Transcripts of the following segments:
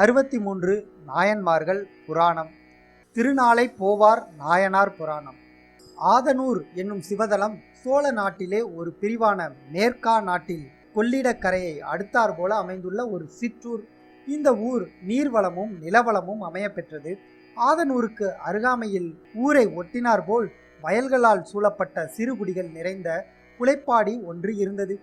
அறுபத்தி மூன்று நாயன்மார்கள் புராணம். திருநாளை போவார் நாயனார் புராணம். ஆதனூர் என்னும் சிவதலம் சோழ நாட்டிலே ஒரு பிரிவான மேற்கா நாட்டில் கொள்ளிடக்கரையை அடுத்தாற் போல அமைந்துள்ள ஒரு சிற்றூர். இந்த ஊர் நீர்வளமும் நிலவளமும் அமையப்பெற்றது. ஆதனூருக்கு அருகாமையில் ஊரை ஒட்டினார் போல் வயல்களால் சூழப்பட்ட சிறுகுடிகள் நிறைந்த புலைப்பாடி ஒன்று இருந்தது.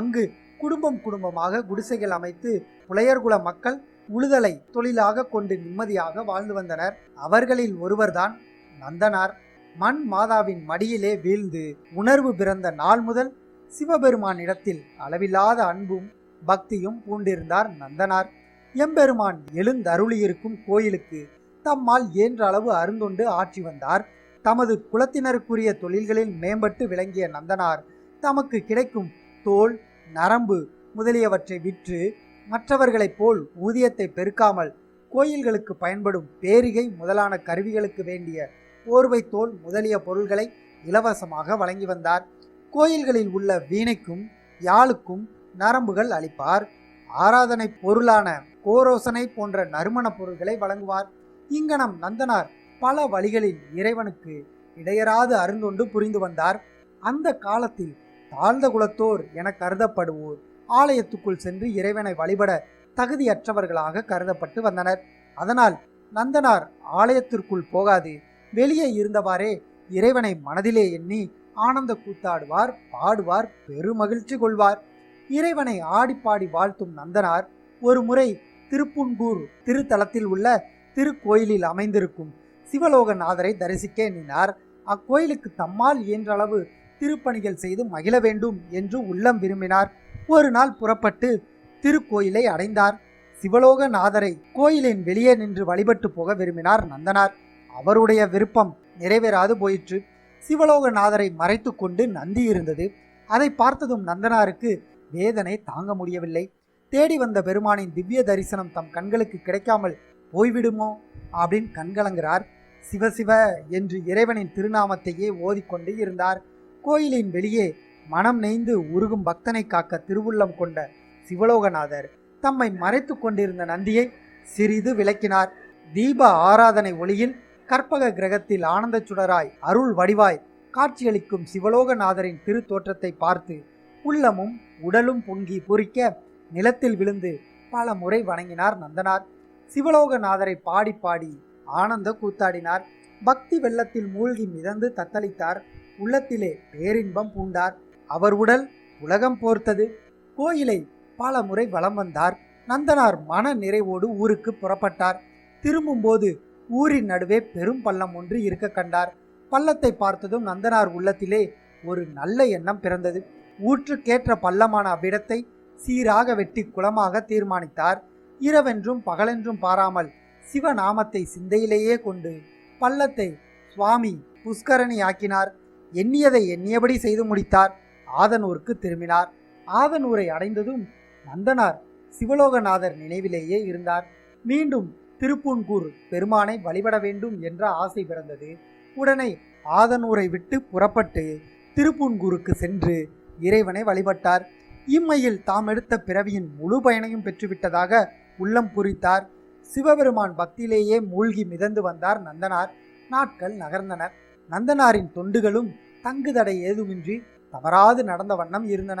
அங்கு குடும்பம் குடும்பமாக குடிசைகள் அமைத்து புலையர்குல மக்கள் உழுதலை தொழிலாக கொண்டு நிம்மதியாக வாழ்ந்து வந்தனர். அவர்களில் ஒருவர்தான் நந்தனார். மண் மாதாவின் மடியிலே வீழ்ந்து உணர்வு பிறந்த நாள் முதல் சிவபெருமானிடத்தில் அளவில்லாத அன்பும் பக்தியும் பூண்டிருந்தார் நந்தனார். எம்பெருமான் எழுந்தருளியிருக்கும் கோயிலுக்கு தம்மால் இயன்ற அளவு அருந்தொண்டு ஆற்றி வந்தார். தமது குலத்தினருக்குரிய தொழில்களில் மேம்பட்டு விளங்கிய நந்தனார் தமக்கு கிடைக்கும் தோல் நரம்பு முதலியவற்றை விற்று மற்றவர்களைப் போல் ஊதியத்தை பெருக்காமல் கோயில்களுக்கு பயன்படும் பேரிகை முதலான கருவிகளுக்கு வேண்டிய போர்வை தோல் முதலிய பொருள்களை இலவசமாக வழங்கி வந்தார். கோயில்களில் உள்ள வீணைக்கும் யாழுக்கும் நரம்புகள் அளிப்பார். ஆராதனை பொருளான கோரோசனை போன்ற நறுமணப் பொருள்களை வழங்குவார். இங்கனம் நந்தனார் பல வழிகளில் இறைவனுக்கு இடையராது அருந்தொண்டு புரிந்து வந்தார். அந்த காலத்தில் தாழ்ந்த குலத்தோர் என கருதப்படுவோர். ஆலயத்துக்குள் சென்று இறைவனை வழிபட தகுதியற்றவர்களாக கருதப்பட்டு வந்தனர். அதனால் நந்தனார் ஆலயத்திற்குள் போகாது வெளியே இருந்தவாறே இறைவனை மனதிலே எண்ணி ஆனந்த கூத்தாடுவார் பாடுவார் பெருமகிழ்ச்சி கொள்வார். இறைவனை ஆடிப்பாடி வாழ்த்தும் நந்தனார் ஒரு முறை திருப்புன்கூர் திருத்தலத்தில் உள்ள திருக்கோயிலில் அமைந்திருக்கும் சிவலோகநாதரை தரிசிக்க எண்ணினார். அக்கோயிலுக்கு தம்மால் இயன்றளவு திருப்பணிகள் செய்து மகிழ வேண்டும் என்று உள்ளம் விரும்பினார். ஒரு நாள் புறப்பட்டு திருக்கோயிலை அடைந்தார். சிவலோகநாதரை கோயிலின் வெளியே நின்று வழிபட்டு போக விரும்பினார் நந்தனார். அவருடைய விருப்பம் நிறைவேறாது போயிற்று. சிவலோகநாதரை மறைத்து கொண்டு நந்தி இருந்தது. அதை பார்த்ததும் நந்தனாருக்கு வேதனை தாங்க முடியவில்லை. தேடி வந்த பெருமானின் திவ்ய தரிசனம் தம் கண்களுக்கு கிடைக்காமல் போய்விடுமோ? அப்படின்னு கண்கலங்கிறார் சிவசிவ என்று இறைவனின் திருநாமத்தையே ஓதிக்கொண்டு இருந்தார். கோயிலின் வெளியே மனம் நெய்ந்து உருகும் பக்தனை காக்க திருவுள்ளம் கொண்ட சிவலோகநாதர் தம்மை மறைத்து கொண்டிருந்த நந்தியை சிறிது விளக்கினார். தீப ஆராதனை ஒளியில் கற்பக கிரகத்தில் ஆனந்த சுடராய் அருள் வடிவாய் காட்சியளிக்கும் சிவலோகநாதரின் திருத்தோற்றத்தை பார்த்து உள்ளமும் உடலும் பொங்கி பொறிக்க நிலத்தில் விழுந்து பல முறை வணங்கினார் நந்தனார். சிவலோகநாதரை பாடி பாடி ஆனந்த கூத்தாடினார். பக்தி வெள்ளத்தில் மூழ்கி மிதந்து தத்தளித்தார். உள்ளத்திலே பேரின்பம் பூண்டார். அவர் உடல் உலகம் போர்த்தது. கோயிலை பல முறை வலம் வந்தார். நந்தனார் மன நிறைவோடு ஊருக்கு புறப்பட்டார். திரும்பும்போது ஊரின் நடுவே பெரும் பள்ளம் ஒன்று இருக்க கண்டார். பள்ளத்தை பார்த்ததும் நந்தனார் உள்ளத்திலே ஒரு நல்ல எண்ணம் பிறந்தது. ஊற்றுக்கேற்ற பள்ளமான அவ்விடத்தை சீராக வெட்டி குளமாக தீர்மானித்தார். இரவென்றும் பகலென்றும் பாராமல் சிவநாமத்தை சிந்தையிலேயே கொண்டு பள்ளத்தை சுவாமி புஷ்கரணி ஆக்கினார். எண்ணியதை எண்ணியபடி செய்து முடித்தார். ஆதனூருக்கு திரும்பினார். ஆதனூரை அடைந்ததும் நந்தனார் சிவலோகநாதர் நினைவிலேயே இருந்தார். மீண்டும் திருப்பூன்கூர் பெருமானை வழிபட வேண்டும் என்ற ஆசை பிறந்தது. உடனே ஆதனூரை விட்டு புறப்பட்டு திருப்பூன்கூருக்கு சென்று இறைவனை வழிபட்டார். இம்மையில் தாம் எடுத்த பிறவியின் முழு பயனையும் பெற்றுவிட்டதாக உள்ளம் பூரித்தார். சிவபெருமான் பக்தியிலேயே மூழ்கி மிதந்து வந்தார் நந்தனார். நாட்கள் நகர்ந்தன. நந்தனாரின் தொண்டுகளும் தங்குதடை ஏதுமின்றி தவறாது நடந்த வண்ணம் இருந்தன.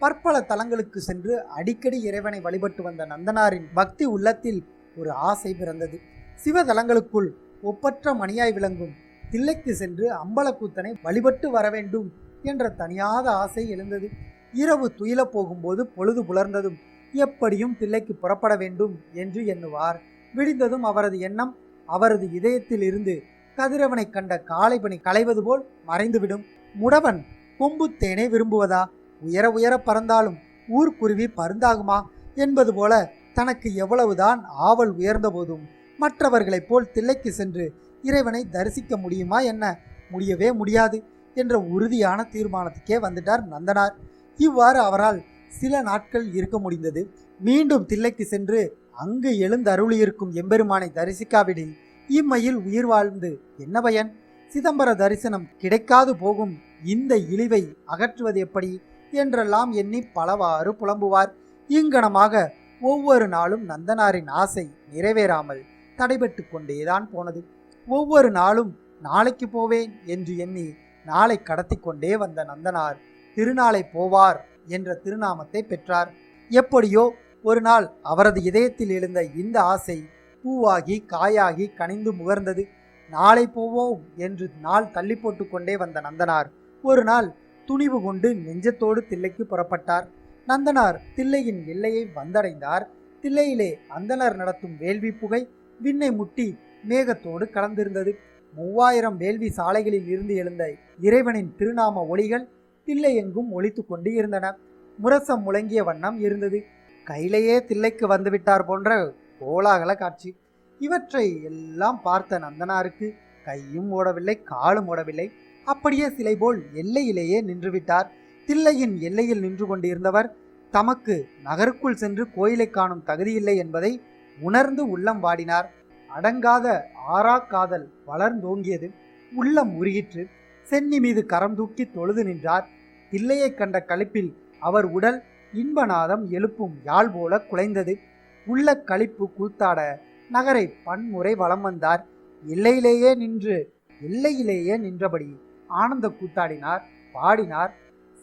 பற்பல தலங்களுக்கு சென்று அடிக்கடி இறைவனை வழிபட்டு வந்த நந்தனாரின் பக்தி உள்ளத்தில் ஒரு ஆசை பிறந்தது. சிவதலங்களுக்குள் ஒப்பற்ற மணியாய் விளங்கும் தில்லைக்கு சென்று அம்பலக்கூத்தனை வழிபட்டு வர வேண்டும் என்ற தனியாத ஆசை எழுந்தது. இரவு துயிலப் போகும்போது பொழுது புலர்ந்ததும் எப்படியும் தில்லைக்கு புறப்பட வேண்டும் என்று எண்ணுவார். விடிந்ததும் அவரது எண்ணம் அவரது இதயத்தில் இருந்து கதிரவனை கண்ட காலைப்பணி களைவது போல் மறைந்துவிடும். முடவன் கொம்பு தேனை விரும்புவதா? உயர உயர பறந்தாலும் ஊர்க்குருவி பருந்தாகுமா? என்பது போல தனக்கு எவ்வளவுதான் ஆவல் உயர்ந்த போதும் மற்றவர்களைப் போல் தில்லைக்கு சென்று இறைவனை தரிசிக்க முடியுமா என்ன? முடியவே முடியாது என்ற உறுதியான தீர்மானத்துக்கே வந்துட்டார் நந்தனார். இவ்வாறு அவரால் சில நாட்கள் இருக்க முடிந்தது. மீண்டும் தில்லைக்கு சென்று அங்கு எழுந்தருளியிருக்கும் எம்பெருமானை தரிசிக்காவிடில் இம்மையில் உயிர் வாழ்ந்து என்ன பயன்? சிதம்பர தரிசனம் கிடைக்காது போகும். இந்த இழிவை அகற்றுவது எப்படி? என்றெல்லாம் எண்ணி பலவாறு புலம்புவார். இங்கனமாக ஒவ்வொரு நாளும் நந்தனாரின் ஆசை நிறைவேறாமல் தடைபட்டு கொண்டேதான் போனது. ஒவ்வொரு நாளும் நாளைக்கு போவேன் என்று எண்ணி நாளை கடத்தி கொண்டே வந்த நந்தனார் திருநாளை போவார் என்ற திருநாமத்தை பெற்றார். எப்படியோ ஒரு நாள் அவரது இதயத்தில் எழுந்த இந்த ஆசை பூவாகி காயாகி கனிந்து முகர்ந்தது. நாளை போவோம் என்று நாள் தள்ளி போட்டு கொண்டே வந்த நந்தனார். ஒரு நாள் துணிவு கொண்டு நெஞ்சத்தோடு தில்லைக்கு புறப்பட்டார். நந்தனார் தில்லையின் எல்லையை வந்தடைந்தார். தில்லையிலே அந்தனர் நடத்தும் வேள்வி புகை விண்ணை முட்டி மேகத்தோடு கலந்திருந்தது. மூவாயிரம் வேள்வி சாலைகளில் இருந்து எழுந்த இறைவனின் திருநாம ஒளிகள் தில்லை எங்கும் ஒழித்து கொண்டு இருந்தன. முரசம் முழங்கிய வண்ணம் இருந்தது. கையிலேயே தில்லைக்கு வந்துவிட்டார் போன்ற கோலாகல காட்சி. இவற்றை எல்லாம் பார்த்த நந்தனாருக்கு கையும் ஓடவில்லை காலும் ஓடவில்லை. அப்படியே சிலை போல் எல்லையிலேயே நின்றுவிட்டார். தில்லையின் எல்லையில் நின்று கொண்டிருந்தவர் தமக்கு நகருக்குள் சென்று கோயிலை காணும் தகுதியில்லை என்பதை உணர்ந்து உள்ளம் வாடினார். அடங்காத ஆறா காதல் வளர்ந்தோங்கியது உள்ளம் உருகிற்று. சென்னி மீது கரம் தூக்கி தொழுது நின்றார். தில்லையைக் கண்ட களிப்பில் அவர் உடல் இன்பநாதம் எழுப்பும் யாழ் போல குலைந்தது. உள்ள களிப்பு கூத்தாட நகரை பன்முறை வலம் வந்தார். எல்லையிலேயே நின்று எல்லையிலேயே நின்றபடி ஆனந்த கூத்தாடினார் பாடினார்.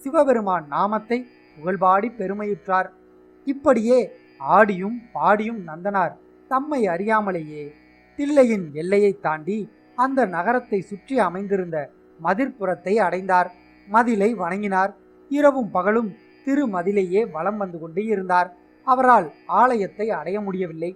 சிவபெருமான் நாமத்தை புகழ்பாடி பெருமையுற்றார். இப்படியே ஆடியும் பாடியும் நந்தனார் தம்மை அறியாமலேயே தில்லையின் எல்லையை தாண்டி அந்த நகரத்தை சுற்றி அமைந்திருந்த மதிர்புறத்தை அடைந்தார். மதிலை வணங்கினார். இரவும் பகலும் திருமதிலையே வலம் வந்து கொண்டே இருந்தார். அவரால் ஆலயத்தை அடைய முடியவில்லை.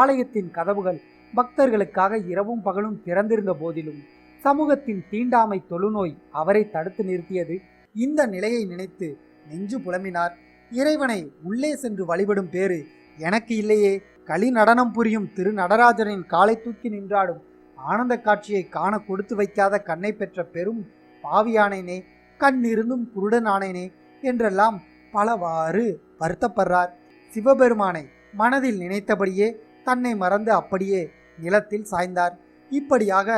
ஆலயத்தின் கதவுகள் பக்தர்களுக்காக இரவும் பகலும் திறந்திருந்த போதிலும் சமூகத்தின் தீண்டாமை தொழுநோய் அவரை தடுத்து நிறுத்தியது. இந்த நிலையை நினைத்து நெஞ்சு புலம்பினார். இறைவனை உள்ளே சென்று வழிபடும் பேறு எனக்கு இல்லையே. களி நடனம் புரியும் திரு நடராஜனின் காலை தூக்கி நின்றாடும். ஆனந்த காட்சியை காண கொடுத்து வைக்காத கண்ணை பெற்ற பெரும் பாவியானேனே. கண்ணிருந்தும் குருடன் குருடனானேனே என்றெல்லாம் பலவாறு வருத்தப்படுறார். சிவபெருமானை மனதில் நினைத்தபடியே தன்னை மறந்து அப்படியே நிலத்தில் சாய்ந்தார். இப்படியாக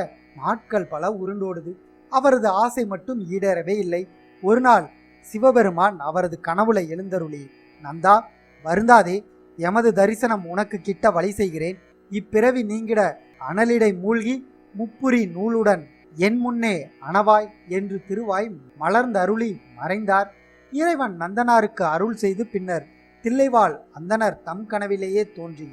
நாட்கள் பல உருண்டோடுது. அவரது ஆசை மட்டும் ஈடேறவே இல்லை. ஒரு நாள் சிவபெருமான் அவரது கனவுல எழுந்தருளி நந்தா வருந்தாதே எமது தரிசனம் உனக்கு கிட்ட வழி செய்கிறேன். இப்பிறவி நீங்கிட அனலிடை மூழ்கி முப்புரி நூலுடன் என் முன்னே அணவாய் என்று திருவாய் மலர்ந்தருளி மறைந்தார். இறைவன் நந்தனாருக்கு அருள் செய்து பின்னர் தில்லைவாள் அந்தனர் தம் கனவிலேயே தோன்றி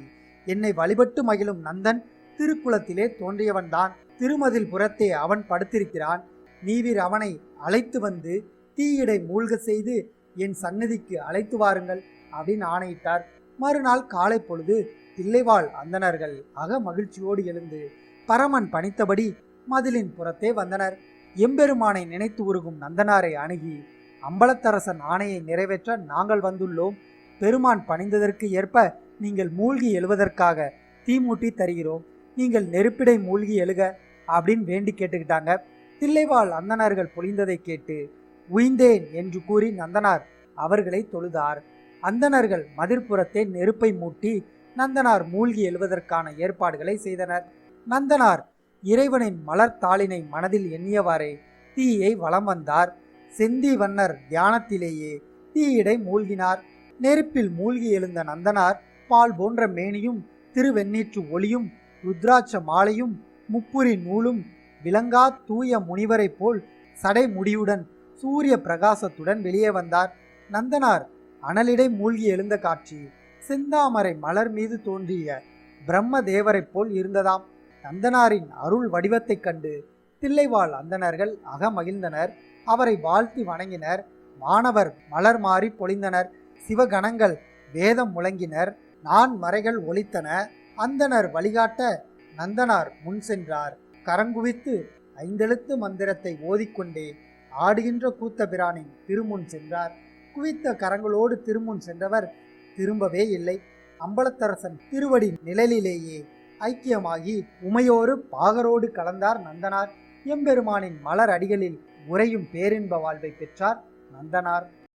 என்னை வழிபட்டு மகிழும் நந்தன் திருக்குளத்திலே தோன்றியவன்தான். திருமதில் புறத்தே அவன் படுத்திருக்கிறான். நீவிர் அவனை அழைத்து வந்து தீயிடை மூழ்க செய்து என் சன்னதிக்கு அழைத்து வாருங்கள் அப்படின்னு ஆணையிட்டார். மறுநாள் காலை பொழுது தில்லைவாழ் அந்தனர்கள் அக மகிழ்ச்சியோடு எழுந்து பரமன் பணித்தபடி மதிலின் புறத்தே வந்தனர். எம்பெருமானை நினைத்து உருகும் நந்தனாரை அணுகி அம்பலத்தரசன் ஆணையை நிறைவேற்ற நாங்கள் வந்துள்ளோம். பெருமான் பணிந்ததற்கு ஏற்ப நீங்கள் மூழ்கி எழுவதற்காக தீமூட்டி தருகிறோம். நீங்கள் நெருப்பிடை மூழ்கி எழுக அப்படின்னு வேண்டி கேட்டுக்கிட்டாங்க. தில்லைவாள் அந்தனர்கள் பொழிந்ததை கேட்டு உய்ந்தேன் என்று கூறி நந்தனார் அவர்களை தொழுதார். அந்தனர்கள் மதிர்ப்புறத்தை நெருப்பை மூட்டி நந்தனார் மூழ்கி எழுவதற்கான ஏற்பாடுகளை செய்தனர். நந்தனார் இறைவனின் மலர் தாளினை மனதில் எண்ணியவாறே தீயை வலம் வந்தார். செந்தி வண்ணர் தியானத்திலேயே தீயிடை மூழ்கினார். நெருப்பில் மூழ்கி எழுந்த நந்தனார் பால் போன்ற மேனியும் திருவெண்ணீற்று ஒளியும் ருத்ராட்ச மாலையும் முப்புரி நூலும் விளங்கா தூய முனிவரைப் போல் சடை முடியுடன் சூரிய பிரகாசத்துடன் வெளியே வந்தார். நந்தனார் அனலிடை மூழ்கி எழுந்த காட்சி செந்தாமரை மலர் மீது தோன்றிய பிரம்ம தேவரைப் போல் இருந்ததாம். நந்தனாரின் அருள் வடிவத்தைக் கண்டு தில்லைவாழ் அந்தணர்கள் அகமகிழ்ந்தனர். அவரை வாழ்த்தி வணங்கினர். மாணவர் மலர் மாறி பொழிந்தனர். சிவகணங்கள் வேதம் முழங்கினர். நான் மறைகள் ஒலித்தன. அந்தனர் வழிகாட்ட நந்தனார் முன் சென்றார். கரங்குவித்து ஐந்தெழுத்து மந்திரத்தை ஓதிக்கொண்டே ஆடுகின்ற கூத்த பிரானின் திருமுன் சென்றார். குவித்த கரங்களோடு திருமுன் சென்றவர் திரும்பவே இல்லை. அம்பலத்தரசன் திருவடி நிழலிலேயே ஐக்கியமாகி உமையோரு பாகரோடு கலந்தார் நந்தனார். எம்பெருமானின் மலர் அடிகளில் உறையும் பேரின்ப வாழ்வை பெற்றார் நந்தனார்.